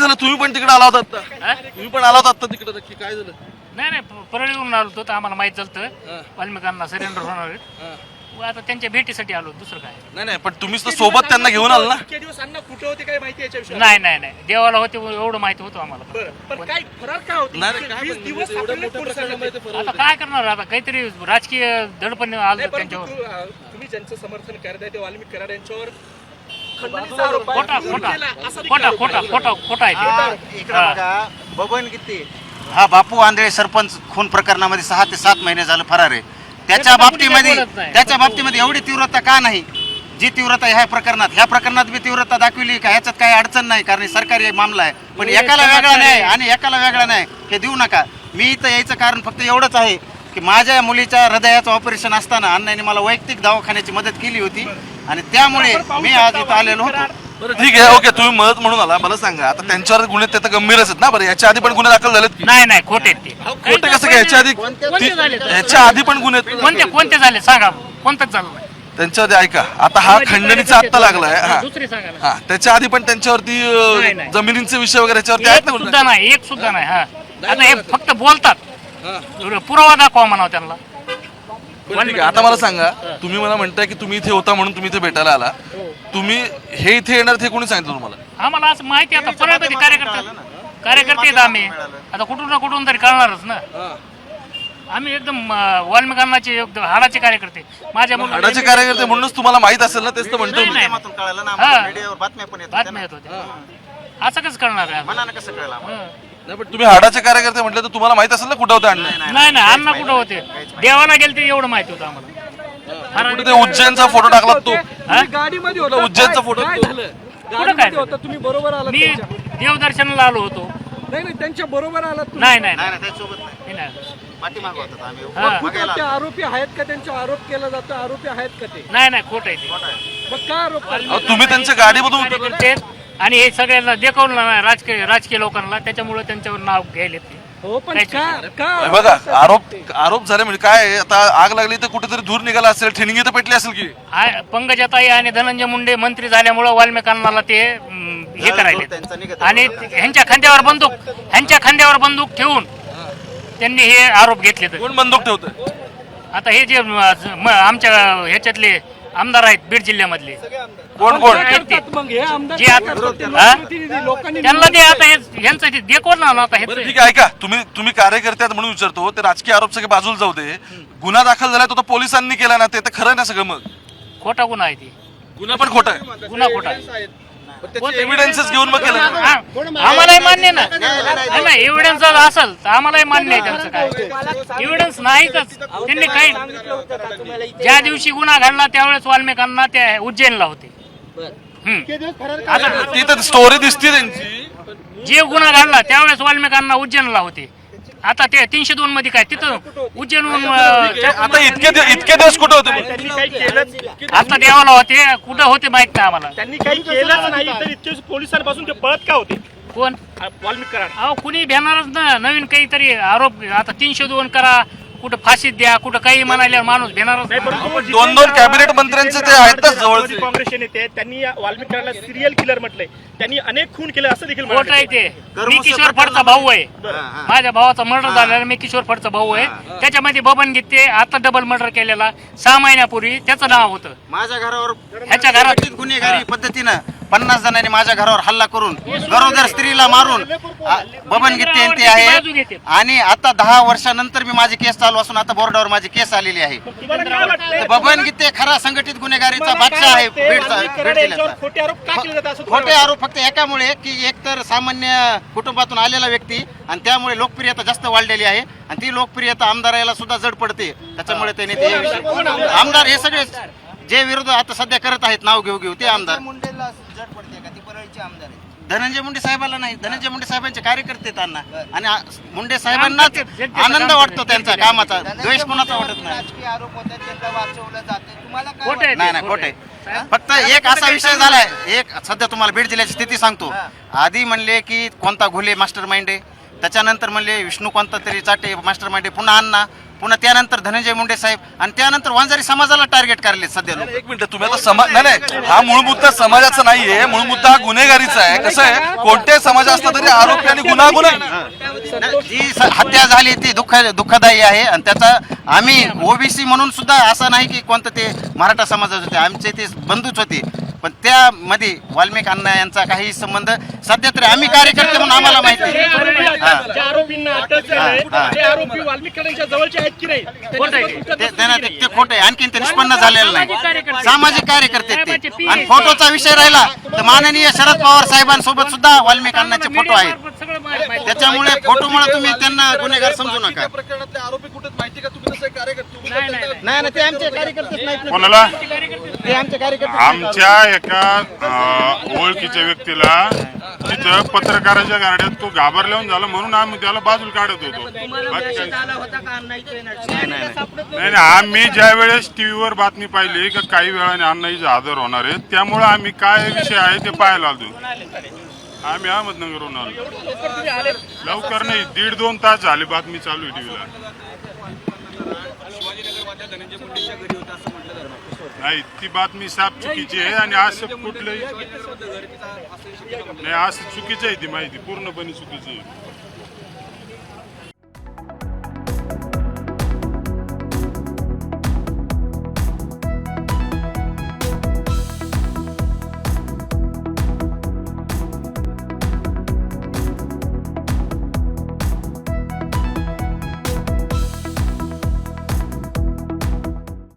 झालं? तुम्ही पण तिकडे आला होता आता हा? तुम्ही पण आला होता आता तिकडे नक्की? काय झालं? नाही नाही परळीवरून आलो होतो तर आम्हाला माहीत झालं हा. वाल्मिकांना सरेंडर होणार आहेत. हा. व आता त्यांच्या भेटीसाठी आलो दुसरं काय? नाही नाही पण तुम्हीच तर सोबत त्यांना घेऊन आला ना? इतके दिवस अण्णा कुठे होते काय माहिती याच्याविषयी? नाही नाही नाही. देवाला होते एवढं माहिती होतं आम्हाला. बरं पण काय फरार नाही वीस दिवस सापडले पोलिसांना ते. फरक आता काय करणार आता? काहीतरी राजकीय दडपण आलं नाही, परंतु त्यांच्यावर. तू, तुम्ही ज्यांचं समर्थन करताय ते वाल्मिक कराड यांच्यावर. खोटा खोटा. खोटा खोटा. खोटा खोटा आहे ते. बबन किती? हा बापू आंधळे सरपंच खून प्रकरणामध्ये सहा ते सात महिने झालं फरार आहे. त्याच्या बाबतीमध्ये. त्याच्या बाबतीमध्ये एवढी तीव्रता का नाही? जी तीव्रता ह्या प्रकरणात. ह्या प्रकरणात बी तीव्रता दाखवली का? ह्याच्यात काही अडचण नाही कारण सरकारी मामला आहे. पण एकाला वेगळा नाही आणि एकाला वेगळा नाही हे देऊ नका. मी इथं यायचं कारण फक्त एवढंच आहे की माझ्या मुलीच्या हृदयाचं ऑपरेशन असताना अण्णांनी मला वैयक्तिक दवाखान्याची मदत केली होती. आणि त्यामुळे मी आज इथं आलेलो होतो. बरं ठीक आहे ओके तुम्ही मदत म्हणून आला मला सांगा. आता त्यांच्यावर गुन्हे ते तर गंभीरच आहेत ना बरं याच्या आधी पण गुन्हे दाखल झालेत की? नाही नाही खोटे आहेत ते. खोटे कसं काय? याच्या आधी कोणते झाले? ती- याच्या आधी पण गुन्हे आहेत. कोणते कोणते झाले? सांगा. कोणतंच झालं नाही. त्यांच्या आधी ऐका. आता हा खंडणीचा आत्ता लागलाय हा. दुसरी सांगा ना. हा त्याच्या आधी पण त्यांच्यावरती नाही, अं, नाही. जमिनींचे विषय वगैरे याच्यावरती आहेत एक ना सुद्धा गुन्हे? नाही एक सुद्धा नाही हा. आता हे फक्त बोलतात. पुरावा दाखवा म्हणावं त्यांना. बरं, ठीक आहे आता मला सांगा तुम्ही मला म्हणताय की तुम्ही इथे होता म्हणून तुम्ही इथे भेटायला आला तुम्ही हे इथे येणार ते कोणी सांगितलं तुम्हाला आम्हाला असं माहिती आता परळमध्ये कार्यकर्ते कार्यकर्ते आहेत आम्ही आता कुठून ना कुठून तरी कळणारच ना आम्ही एकदम अं, वाल्मिकांनाचे एकदम हाडाचे कार्यकर्ते माझ्या मुलाला हाडाचे कार्यकर्ते म्हणूनच तुम्हाला माहीत असेल ना तेच तर म्हणतो मी. नाही, नाही. माध्यमातून कळालं ना हा. आम्हाला. मीडियावर बातम्या पण येतात बातम्या येत होत्या असं कसं कळणार आहे मनानं कसं कळलं आम्हाला? हं. नाही पण तुम्ही हाडाचे कार्यकर्ते म्हटलं तर तुम्हाला माहीत असेल ना कुठं होते अण्णा नाही नाही अण्णा कुठं होते? देवाला गेले ते एवढं माहिती होतं आम्हाला. कुठे ते उज्जैनचा फोटो टाकला तो? हा? गाडीमध्ये कुठला होता. उज्जैनचा फोटो काय तो? गाडीमध्ये होता तुम्ही बरोबर आलात मी त्यांच्या. देवदर्शनाला आलो होतो. नाही नाही त्यांच्या बरोबर आलात तुम्ही. नाही नाही नाही नाही. त्याच्यासोबत नाही. नाही, नाही. पाठीमागं होतात आम्ही. हा. बघायला कुठं ते आरोपी आहेत का त्यांचा? आरोप केला जातो आरोपी आहेत का ते? नाही नाही खोट आहे ते. मग का आरोप करतात? अहो, तुम्ही त्यांच्या गाडीमधून उतरले. कार्यकर्ते आहेत. आणि हे सगळ्यांना देखवलं ना राजकीय राजकीय लोकांना त्याच्यामुळे त्यांच्यावर नाव घ्यायले ते हो पण का. का हे बघा आरोप आरोप झाले म्हणजे काय? आहे, आता आग लागली तर कुठेतरी धूर निघाला असेल ठिणगी तर पेटली असेल की. आ- पंकजाताई आणि धनंजय मुंडे मंत्री झाल्यामुळं वाल्मिकांना ते हम्म, हे करायले निघत आणि ह्यांच्या खांद्यावर बंदूक ह्यांच्या खांद्यावर बंदूक ठेवून त्यांनी हे आरोप घेतले कोण बंदूक ठेवतंय आता हे जे म- ज- म- आमच्या ह्याच्यातले आमदार आहेत बीड जिल्ह्यामधले. कोण कोण? मग हे आमदार जे आता- हा? लोकप्रतिनिधी लोकांनी त्यांना ते आता हे ह्यांचं ते देखवलं ना आता बरं ठीक आहे ऐका. तुम्ही तुम्ही कार्यकर्ते आहात म्हणून विचारतो. ते राजकीय आरोप सगळे बाजूला जाऊ दे. गुन्हा दाखल झाला तो तर पोलिसांनी केला ना ते तर खरं ना सगळं मग? खोटा गुन्हा आहे ते. गुन्हा पण खोटा आहे. गुन्हा खोटा आहे. एव्हिडन्सेस घेऊन मग केलं. ना. हा, आम्हालाही मान्य ना. नाही, नाही एव्हिडन्स जर असेल तर आम्हालाही मान्य आहे त्यांचं काय. एव्हिडन्स नाहीतच. त्यांनी काही ज्या दिवशी गुन्हा घडला त्यावेळेस वाल्मिकांना त्या उज्जैनला होते. हम्म. आता ती तर स्टोरी दिसते त्यांची. जे गुन्हा घडला त्यावेळेस वाल्मिकांना उज्जैनला होते. आता ते तीनशे दोन मध्ये काय? तिथं उज्जैनहून अं, आता इतके दि- इतके दिवस कुठे होते? मग? त्यांनी काही केलंच आता देवाला होते कुठं होते माहीत नाही आम्हाला. त्यांनी काही केलंच नाही तर इतके पोलिसांपासून ते पळत का होते? कोण? वाल्मिक कराड. अहो कुणी भेटणारच ना नवीन काहीतरी आरोप आता तीनशे दोन करा कुठं फाशीत द्या कुठं काही म्हणायला माणूस नाही. दोन दोन कॅबिनेट मंत्र्यांचे ते आहेत काँग्रेसचे नेते त्यांनी या वाल्मिक कराडला सिरियल किलर म्हटलंय. त्यांनी अनेक खून केले असं देखील खोट आहे. ते. मी किशोर फडचा भाऊ आहे. माझ्या भावाचा मर्डर झालेला मी किशोर फडचा भाऊ आहे. त्याच्यामध्ये बबन गीते आता डबल मर्डर केलेला. सहा महिन्यापूर्वी त्याचं नाव होतं. माझ्या घरावर ह्याच्या घरात- गुन्हेगारी पद्धतीनं पन्नास जणांनी माझ्या घरावर हल्ला करून गरोदर स्त्रीला मारून बबन गीते घेते. आहे. आणि आता दहा वर्षानंतर मी माझी केस चालू असून आता बोर्डावर माझी केस आलेली आहे. बबन गीते खरा संघटित गुन्हेगारीचा बादशाह आहे जिल्ह्याचा. खोटे आरोप का केले जातात असं तुम्हाला खोटे आरोप फक्त एकामुळे की एक तर सामान्य कुटुंबातून आलेला व्यक्ती आणि त्यामुळे लोकप्रियता जास्त वाढलेली आहे. आणि ती लोकप्रियता आमदाराला सुद्धा जड पडते. त्याच्यामुळे त्यांनी ते विषय- आमदार? हे सगळे जे विरोध आता सध्या करत आहेत नाव घेऊ घेऊ ते आमदार. धनंजय मुंडे साहेबाला नाही. धनंजय मुंडे साहेबांचे कार्यकर्ते आहेत अण्णा. आणि आ- मुंडे साहेबांनाच आनंद वाटतो त्यांचा कामाचा. द्वेष कोणाचा वाटत नाही. खोट आहे नाही नाही खोटे फक्त एक असा विषय झालाय. एक सध्या तुम्हाला बीड जिल्ह्याची स्थिती सांगतो. आधी म्हणले की कोणता घोले मास्टर माइंड आहे? त्याच्यानंतर म्हणले विष्णू कोणता तरी चाटे मास्टर माइंड आहे? पुन्हा अण्णा. पुन्हा त्यानंतर धनंजय मुंडे साहेब आणि त्यानंतर वांजारी समाजाला टार्गेट करले सध्या लोक. एक मिनिट तुम्ही आता समाज नाही नाही हा मूळ मुद्दा समाजाचा नाहीये. मूळ मुद्दा हा गुन्हेगारीचा आहे. कसं आहे? कोणत्याही समाज असला तरी आरोपी आणि गुन्हा गुन्हा जी हत्या झाली ती दुःख दुःखदायी आहे. आणि त्याचा आम्ही ओबीसी म्हणून सुद्धा असं नाही की कोणतं ते मराठा समाजाचे होते. आमचे ते बंधूच होते. पण त्यामध्ये वाल्मिक अण्णा यांचा काही संबंध सध्या तरी आम्ही कार्यकर्ते म्हणून आम्हाला माहिती जे आहे. आरोपी. ज्या आरोपींना अटक झाली. ते आरोपी वाल्मिक कराडांच्या जवळचे आहेत की नाही? खोटं आणखीन ते निष्पन्न झालेलं नाही. सामाजिक कार्यकर्ते. ते. आणि फोटोचा विषय राहिला. तर माननीय शरद पवार साहेबांसोबत सुद्धा वाल्मिक अण्णाचे फोटो आहेत. त्याच्यामुळे फोटोमुळे तुम्ही त्यांना गुन्हेगार समजू नका. प्रकरणातले आरोपी कुठे माहिती का? तुम्ही तसं कार्यकर्ते नाही नाही नाही. नाही ना ते आमचे कार्यकर्तेच नाहीत ना. कोणाला? ते आमचे कार्यकर्ते आमच्या एका ओळखीच्या व्यक्तीला तिथं पत्रकाराच्या गाड्यात तो घाबरल्याहून झाला म्हणून आम्ही त्याला बाजूला काढत होतो. नाही नाही आम्ही ज्या वेळेस टीव्हीवर बातमी पाहिली की काही वेळाने अण्णाईचे आदर होणार आहे त्यामुळे आम्ही काय विषय आहे ते पाहायला आलो. आम्ही अहमदनगरहून आलो. लवकर नाही दीड दोन तास झाले बातमी चालू आहे टीव्हीला. नाही ती बातमी साफ चुकीची आहे आणि असं कुठलंही नाही असं चुकीचं आहे ती माहिती पूर्णपणे चुकीची आहे.